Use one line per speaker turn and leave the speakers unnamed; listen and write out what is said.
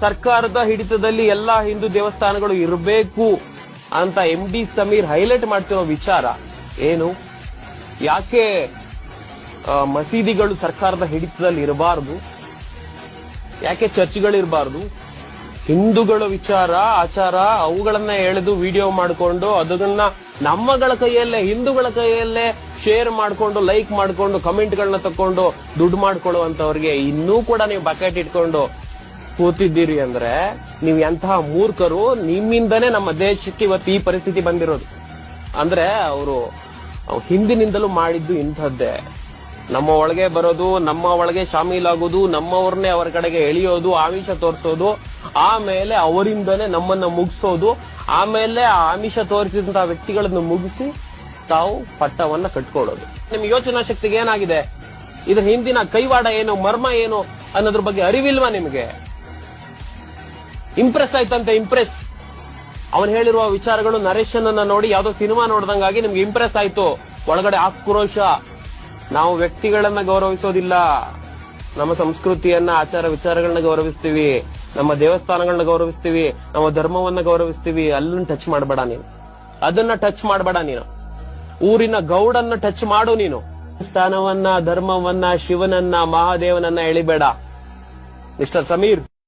ಸರ್ಕಾರದ ಹಿಡಿತದಲ್ಲಿ ಎಲ್ಲಾ ಹಿಂದೂ ದೇವಸ್ಥಾನಗಳು ಇರಬೇಕು ಅಂತ ಎಂ ಡಿ ಸಮೀರ್ ಹೈಲೈಟ್ ಮಾಡ್ತಿರೋ ವಿಚಾರ ಏನು? ಯಾಕೆ ಮಸೀದಿಗಳು ಸರ್ಕಾರದ ಹಿಡಿತದಲ್ಲಿ ಇರಬಾರದು? ಯಾಕೆ ಚರ್ಚ್ಗಳು ಇರಬಾರದು? ಹಿಂದೂಗಳ ವಿಚಾರ, ಆಚಾರ, ಅವುಗಳನ್ನ ಎಳೆದು ವಿಡಿಯೋ ಮಾಡಿಕೊಂಡು ಅದನ್ನ ನಮ್ಮಗಳ ಕೈಯಲ್ಲೇ, ಹಿಂದೂಗಳ ಕೈಯಲ್ಲೇ ಶೇರ್ ಮಾಡಿಕೊಂಡು ಲೈಕ್ ಮಾಡಿಕೊಂಡು ಕಮೆಂಟ್ಗಳನ್ನ ತಕೊಂಡು ದುಡ್ಡು ಮಾಡ್ಕೊಳ್ಳುವಂತವ್ರಿಗೆ ಇನ್ನೂ ಕೂಡ ನೀವು ಬಕೆಟ್ ಇಟ್ಕೊಂಡು ಕೂತಿದ್ದೀರಿ ಅಂದ್ರೆ ನೀವು ಎಂತಹ ಮೂರ್ಖರು ನಿಮ್ಮಿಂದನೇ ನಮ್ಮ ದೇಶಕ್ಕೆ ಇವತ್ತು ಈ ಪರಿಸ್ಥಿತಿ ಬಂದಿರೋದು. ಅಂದ್ರೆ ಅವರು ಹಿಂದಿನಿಂದಲೂ ಮಾಡಿದ್ದು ಇಂಥದ್ದೇ. ನಮ್ಮ ಒಳಗೆ ಬರೋದು, ನಮ್ಮ ಒಳಗೆ ಶಾಮೀಲಾಗೋದು, ನಮ್ಮವ್ರನ್ನೇ ಅವರ ಕಡೆಗೆ ಎಳೆಯೋದು, ಆಮಿಷ ತೋರಿಸೋದು, ಆಮೇಲೆ ಅವರಿಂದನೇ ನಮ್ಮನ್ನ ಮುಗಿಸೋದು, ಆಮೇಲೆ ಆಮಿಷ ತೋರಿಸಿದಂತಹ ವ್ಯಕ್ತಿಗಳನ್ನು ಮುಗಿಸಿ ತಾವು ಪಟ್ಟವನ್ನ ಕಟ್ಕೊಳ್ಳೋದು. ನಿಮ್ ಯೋಚನಾ ಶಕ್ತಿಗೆ ಏನಾಗಿದೆ? ಇದ್ರ ಹಿಂದಿನ ಕೈವಾಡ ಏನು, ಮರ್ಮ ಏನು ಅನ್ನೋದ್ರ ಬಗ್ಗೆ ಅರಿವಿಲ್ವಾ ನಿಮಗೆ? ಇಂಪ್ರೆಸ್ ಆಯ್ತಂತೆ ಇಂಪ್ರೆಸ್ ಅವನು ಹೇಳಿರುವ ವಿಚಾರಗಳು ನರೇಶನನ್ನ ನೋಡಿ ಯಾವ್ದೋ ಸಿನಿಮಾ ನೋಡ್ದಂಗಾಗಿ ನಿಮ್ಗೆ ಇಂಪ್ರೆಸ್ ಆಯ್ತು. ಒಳಗಡೆ ಆಕ್ರೋಶ ನಾವು ವ್ಯಕ್ತಿಗಳನ್ನ ಗೌರವಿಸೋದಿಲ್ಲ. ನಮ್ಮ ಸಂಸ್ಕೃತಿಯನ್ನ, ಆಚಾರ ವಿಚಾರಗಳನ್ನ ಗೌರವಿಸ್ತೀವಿ. ನಮ್ಮ ದೇವಸ್ಥಾನಗಳನ್ನ ಗೌರವಿಸ್ತೀವಿ. ನಮ್ಮ ಧರ್ಮವನ್ನ ಗೌರವಿಸ್ತೀವಿ. ಅಲ್ಲನ್ನ ಟಚ್ ಮಾಡಬೇಡ ನೀನು. ಅದನ್ನ ಟಚ್ ಮಾಡಬೇಡ ನೀನು. ಊರಿನ ಗೌಡನ್ನ ಟಚ್ ಮಾಡು ನೀನು. ಸ್ಥಾನವನ್ನ, ಧರ್ಮವನ್ನ, ಶಿವನನ್ನ, ಮಹಾದೇವನನ್ನ ಎಳಿಬೇಡ. ಮಿಸ್ಟರ್ ಸಮೀರ್